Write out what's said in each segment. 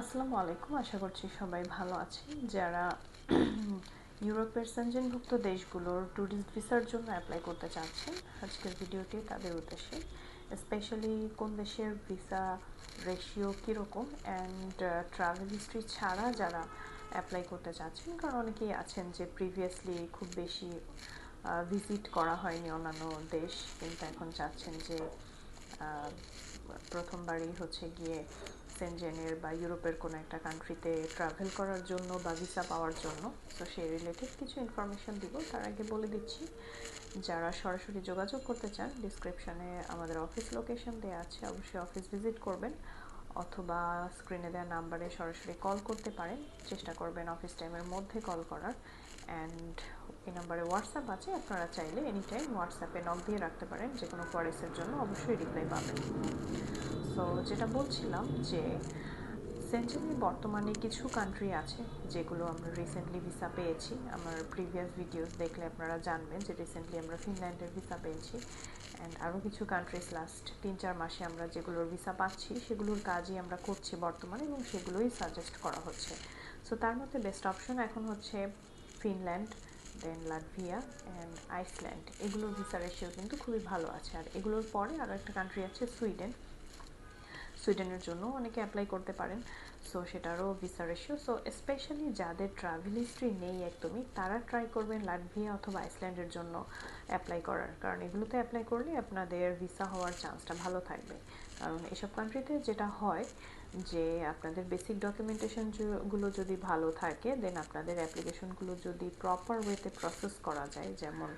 আসসালামু আলাইকুম। আশা করছি সবাই ভালো আছেন। যারা ইউরোপের সেনজেনভুক্ত দেশগুলোর ট্যুরিস্ট ভিসার জন্য অ্যাপ্লাই করতে চাচ্ছেন, আজকের ভিডিওটি তাদের উদ্দেশ্যে। স্পেশালি কোন দেশের ভিসা রেশিও কীরকম অ্যান্ড ট্রাভেল হিস্ট্রি ছাড়া যারা অ্যাপ্লাই করতে চাচ্ছেন, কারণ অনেকেই আছেন যে প্রিভিয়াসলি খুব বেশি ভিজিট করা হয়নি অন্যান্য দেশ, কিন্তু এখন চাচ্ছেন যে প্রথমবারই হচ্ছে গিয়ে সেনজেনের বা ইউরোপের কোনো একটা কান্ট্রিতে ট্রাভেল করার জন্য বা ভিসা পাওয়ার জন্য তো সেই রিলেটেড কিছু ইনফরমেশন দিব। তার আগে বলে দিচ্ছি, যারা সরাসরি যোগাযোগ করতে চান ডিসক্রিপশানে আমাদের অফিস লোকেশন দেওয়া আছে, অবশ্যই অফিস ভিজিট করবেন, অথবা স্ক্রিনে দেওয়া নাম্বারে সরাসরি কল করতে পারেন। চেষ্টা করবেন অফিস টাইমের মধ্যে কল করার। অ্যান্ড এই নাম্বারে হোয়াটসঅ্যাপ আছে, আপনারা চাইলে এনি টাইম হোয়াটসঅ্যাপে নক দিয়ে রাখতে পারেন যে কোনো কোয়ারিসের জন্য অবশ্যই রিপ্লাই পাবেন। সো যেটা বলছিলাম যে সেঞ্চুরি বর্তমানে কিছু কান্ট্রি আছে যেগুলো আমরা রিসেন্টলি ভিসা পেয়েছি। আমার প্রিভিয়াস ভিডিওস দেখলে আপনারা জানবেন যে রিসেন্টলি আমরা ফিনল্যান্ডের ভিসা পেয়েছি। অ্যান্ড আরও কিছু কান্ট্রিজ লাস্ট তিন চার মাসে আমরা যেগুলোর ভিসা পাচ্ছি, সেগুলোর কাজই আমরা করছি বর্তমানে এবং সেগুলোই সাজেস্ট করা হচ্ছে। সো তার মধ্যে বেস্ট অপশন এখন হচ্ছে Finland then Latvia and Iceland এগুলোর ভিসা রেশিও কিন্তু খুবই ভালো আছে। আর এগুলোর পরে আরও একটা কান্ট্রি আছে সুইডেন সুইডেনের জন্য অনেকে অ্যাপ্লাই করতে পারেন। সো সেটারও ভিসা রেশিও সো স্পেশালি যাদের ট্রাভেল হিস্ট্রি নেই একদমই, তারা ট্রাই করবেন লাটভিয়া অথবা আইসল্যান্ডের জন্য অ্যাপ্লাই করার। কারণ এগুলোতে অ্যাপ্লাই করলে আপনাদের ভিসা হওয়ার চান্সটা ভালো থাকবে। কারণ এসব কান্ট্রিতে যেটা হয় যে, আপনাদের বেসিক ডকুমেন্টেশনগুলো যদি ভালো থাকে দেন আপনাদের অ্যাপ্লিকেশনগুলো যদি প্রপার ওয়েতে প্রসেস করা যায়, যেমন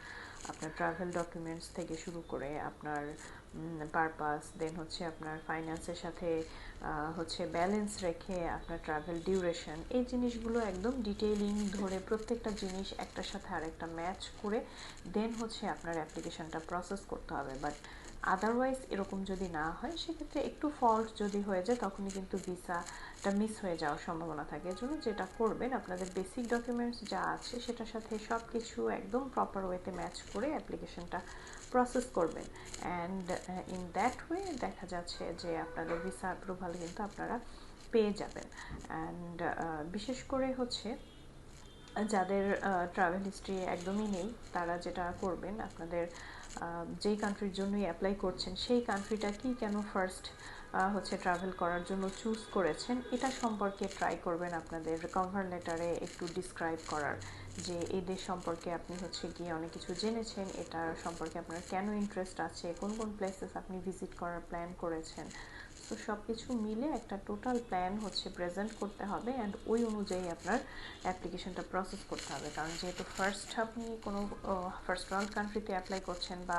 আপনার ট্রাভেল ডকুমেন্টস থেকে শুরু করে আপনার পারপাস দেন হচ্ছে আপনার ফাইন্যান্সের সাথে হচ্ছে ব্যালেন্স রেখে আপনার ট্রাভেল ডিউরেশন এই জিনিসগুলো একদম ডিটেইলিং ধরে প্রত্যেকটা জিনিস একটার সাথে আরেকটা ম্যাচ করে দেন হচ্ছে আপনার অ্যাপ্লিকেশনটা প্রসেস করতে হবে। বাট আদারওয়াইজ এরকম যদি না হয়, সেক্ষেত্রে একটু ফল্ট যদি হয়ে যায়, তখনই কিন্তু ভিসাটা মিস হয়ে যাওয়ার সম্ভাবনা থাকে। এজন্য যেটা করবেন, আপনাদের বেসিক ডকুমেন্টস যা আছে, সেটার সাথে সব কিছু একদম প্রপার ওয়েতে ম্যাচ করে অ্যাপ্লিকেশনটা প্রসেস করবেন। অ্যান্ড ইন দ্যাট ওয়ে দেখা যাচ্ছে যে আপনাদের ভিসা অ্যাপ্রুভাল কিন্তু আপনারা পেয়ে যাবেন। অ্যান্ড বিশেষ করে হচ্ছে, যাদের ট্রাভেল হিস্ট্রি একদমই নেই, তারা যেটা করবেন, আপনাদের যেই কান্ট্রির জন্যই অ্যাপ্লাই করছেন, সেই কান্ট্রিটা কি কেন ফার্স্ট হচ্ছে ট্রাভেল করার জন্য চুজ করেছেন, এটা সম্পর্কে ট্রাই করবেন আপনাদের কভার লেটারে একটু ডিসক্রাইব করার যে এই দেশ সম্পর্কে আপনি হচ্ছে গিয়ে অনেক কিছু জেনেছেন, এটা সম্পর্কে আপনার কেন ইন্টারেস্ট আছে, কোন কোন প্লেসেস আপনি ভিজিট করার প্ল্যান করেছেন তো সব কিছু মিলে একটা টোটাল প্ল্যান হচ্ছে প্রেজেন্ট করতে হবে অ্যান্ড ওই অনুযায়ী আপনার অ্যাপ্লিকেশনটা প্রসেস করতে হবে। কারণ যেহেতু ফার্স্ট আপনি কোনো ফার্স্ট ওয়ার্ল্ড কান্ট্রিতে অ্যাপ্লাই করছেন বা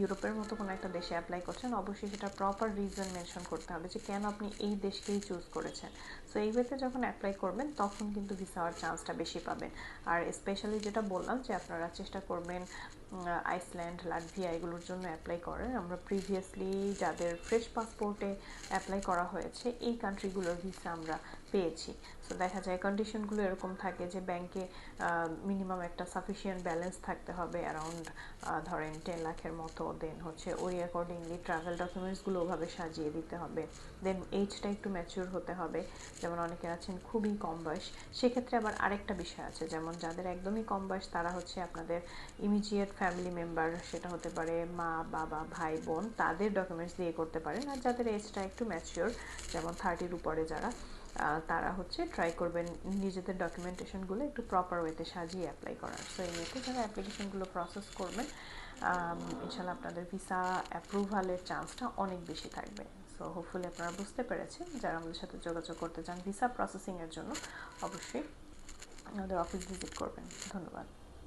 ইউরোপের মতো কোনো একটা দেশে অ্যাপ্লাই করছেন, অবশ্যই সেটা প্রপার রিজন মেনশন করতে হবে যে কেন আপনি এই দেশকেই চুজ করেছেন। সো এই ওয়েতে যখন অ্যাপ্লাই করবেন, তখন কিন্তু ভিসা হওয়ার চান্সটা বেশি পাবেন। আর স্পেশালি যেটা বললাম যে আপনারা চেষ্টা করবেন আইসল্যান্ড, লাটভিয়া এগুলোর জন্য অ্যাপ্লাই করেন আমরা প্রিভিয়াসলি যাদের ফ্রেশ পাসপোর্টে অ্যাপ্লাই করা হয়েছে, এই কান্ট্রিগুলোর ভিসা আমরা পেয়েছি। সো দেখা যায় কন্ডিশনগুলো এরকম থাকে যে ব্যাংকে মিনিমাম একটা সাফিসিয়েন্ট ব্যালেন্স থাকতে হবে অ্যারাউন্ড ধরেন টেন লাখের মতো। দেন হচ্ছে ওই অ্যাকর্ডিংলি ট্রাভেল ডকুমেন্টসগুলো ওভাবে সাজিয়ে দিতে হবে। দেন এইজটা একটু ম্যাচিওর হতে হবে। যেমন অনেকে আছেন খুবই কম বয়স। সেক্ষেত্রে আবার আরেকটা বিষয় আছে। যেমন যাদের একদমই কম বয়স, তারা হচ্ছে আপনাদের ইমিডিয়েট ফ্যামিলি মেম্বার সেটা হতে পারে মা, বাবা, ভাই, বোন, তাদের ডকুমেন্টস দিয়ে করতে পারেন। আর যাদের এজটা একটু ম্যাচিওর যেমন থার্টির উপরে যারা তারা হচ্ছে ট্রাই করবেন নিজেদের ডকুমেন্টেশনগুলো একটু প্রপার ওয়েতে সাজিয়ে অ্যাপ্লাই করার। সো এই ওয়েতে যারা অ্যাপ্লিকেশনগুলো প্রসেস করবেন ইনশাল্লাহ আপনাদের ভিসা অ্যাপ্রুভালের চান্সটা অনেক বেশি থাকবে। সো হোপফুলি আপনারা বুঝতে পেরেছেন। যারা আমাদের সাথে যোগাযোগ করতে চান ভিসা প্রসেসিংয়ের জন্য, অবশ্যই আমাদের অফিস ভিজিট করবেন। ধন্যবাদ।